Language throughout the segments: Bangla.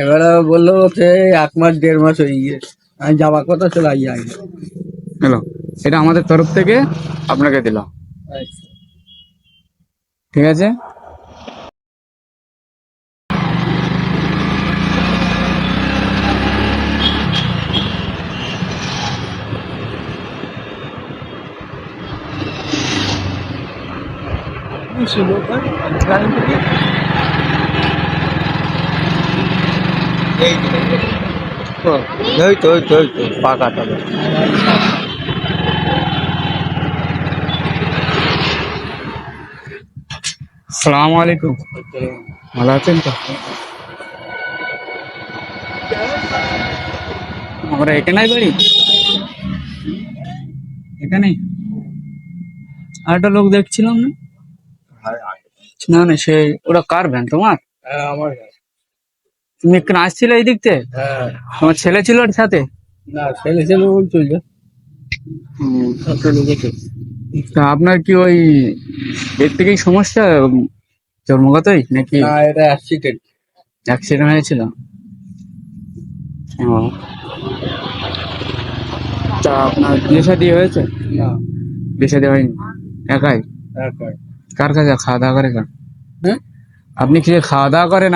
এবারে বলল সে এক মাস দেড় মাস হয়ে গিয়ে। আমি যাবার কথা ছিল আই যাই হ্যালো এটা আমাদের তরফ থেকে আপনাকে দিলাম। ঠিক আছে? ওই তো ওই তো ওই তো পাকাটা সালাম আলাইকুম। ভালো আছেন তো? আমরা এখানেই বাড়ি? এখানেই? আর একটা লোক দেখছিলাম না? না না সে ওরা কার ভ্যান তোমার? হ্যাঁ আমার তুমি আসছিলে এই দিক থেকে হ্যাঁ। ছেলে ছিল ওর সাথে? না ছেলে ছেলে বলছো যে তা আপনার কি ওই এর থেকেই সমস্যা জন্মগতই নাকি? না এটা অ্যাক্সিডেন্ট অ্যাক্সিডেন্ট হয়েছিল? ও। তা আপনার বিয়ে শাদী হয়েছে? না। বিয়ে শাদী হয়নি? একাই? একবার কার কাছে? খাওয়া দাওয়া করে কেন হ্যাঁ? আপনি কি খাওয়া দাওয়া করেন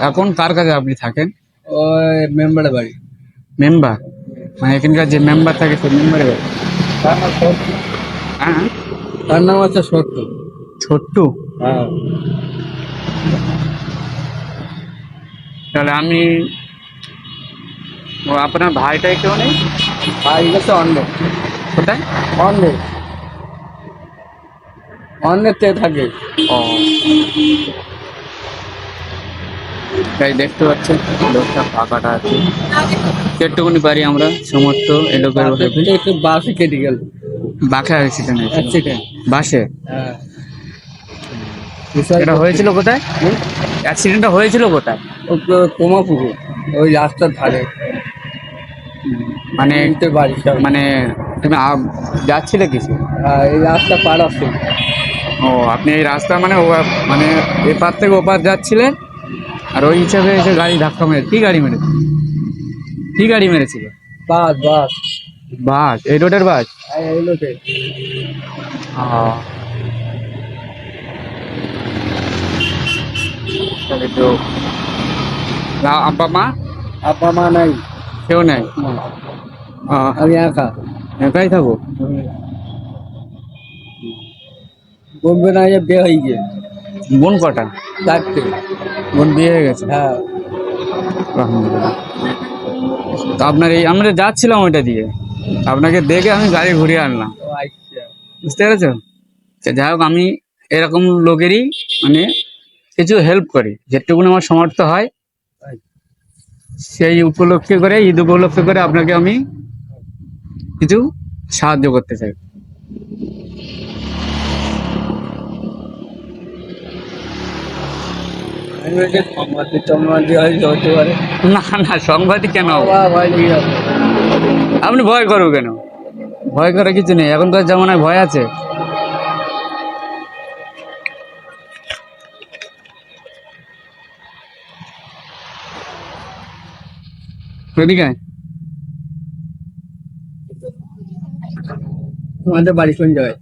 এখন কার কাছে আপনি থাকেন? ওই মেম্বারের বাড়ি। মেম্বার? মানে এখানকার যে মেম্বার থাকে সেই মেম্বারের বাড়ি। তার নাম সত্য। হ্যাঁ? তার নাম আছে সত্য। ছোট্টু হ্যাঁ। তাহলে আমি ও আপনার ভাইটাই কেউ নেই? ভাই গেছে অন্য। কোথায়? অন্য। অন্যের থেকে থাকে। ও। তাই দেখতে পাচ্ছেন লোকটা ফাঁকাটা আছে। কেটটুকুনি পারি আমরা সমস্ত এই লোকের বাসে একটু বাসে কেটে গেল। বাসে অ্যাক্সিডেন্ট হয়েছিল বাসে? হ্যাঁ। এটা হয়েছিল কোথায়? অ্যাক্সিডেন্টটা হয়েছিল কোথায়? তোমা পুকুর ওই রাস্তার ধারে। মানে বাড়ি। মানে তুমি যাচ্ছিলে কিছু? হ্যাঁ, এই রাস্তা পার আছে ও আপনি এই রাস্তা মানে ও মানে এপার থেকে ওপার যাচ্ছিলেন? আর ওই হিসাবে এসে গাড়ি ধাক্কা মেরে কি গাড়ি মেরেছে? কি গাড়ি মেরেছিল? বাস বাস। বাস? এই রোডের বাস? এই তাহলে তো না- আব্বা মা? আপা মা নাই। কেউ নেই? আমি একা। একাই থাকো? বোম্বে না বিয়ে হয়ে গিয়ে। বোন কটা? চারটে। বোন বিয়ে হয়ে গেছে? হ্যাঁ। আলহামদুলিল্লাহ। তো আপনার এই আমরা যাচ্ছিলাম ওইটা দিয়ে। আপনাকে দেখে আমি গাড়ি ঘুরিয়ে আনলাম। আচ্ছা। বুঝতে পেরেছ যাই হোক আমি এরকম লোকেরই মানে কিছু হেল্প করি। যেটুকুন আমার সমর্থ হয় সেই উপলক্ষে করে ঈদ উপলক্ষে করে আপনাকে আমি কিছু সাহায্য করতে চাই। না না সংবাদই কেন আপনি ভয় করো কেন? ভয় করার কিছু নেই এখনকার জামানায় ভয় আছে। এদিকে আয়। তোমাদের বাড়ি কোন জায়গায়?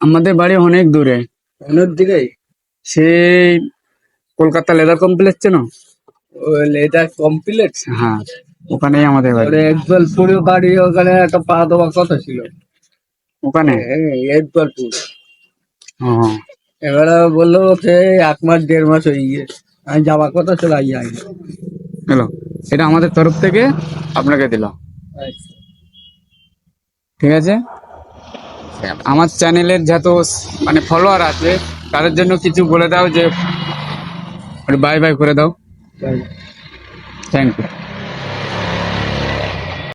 আমাদের বাড়ি অনেক দূরে। অনেক দিকেই? সেই কলকাতা লেদার কমপ্লেক্স চেনো? এটা কমপ্লিট হ্যাঁ ওখানেই আমাদের বাড়ি। ওরে একদলপুর বাড়ি ওখানে একটা পা দেওয়ার কথা ছিল। ওখানে? একদলপুর। এবারে বলল সে এক মাস দেড় মাস হয়ে গিয়ে। আমি যাবার কথা ছিল আই যাই হ্যালো এটা আমাদের তরফ থেকে আপনাকে দিলাম ঠিক আছে? আমার চ্যানেলের যত মানে ফলোয়ার আছে তাদের জন্য কিছু বলে দাও যে বাই বাই করে দাও। Thank you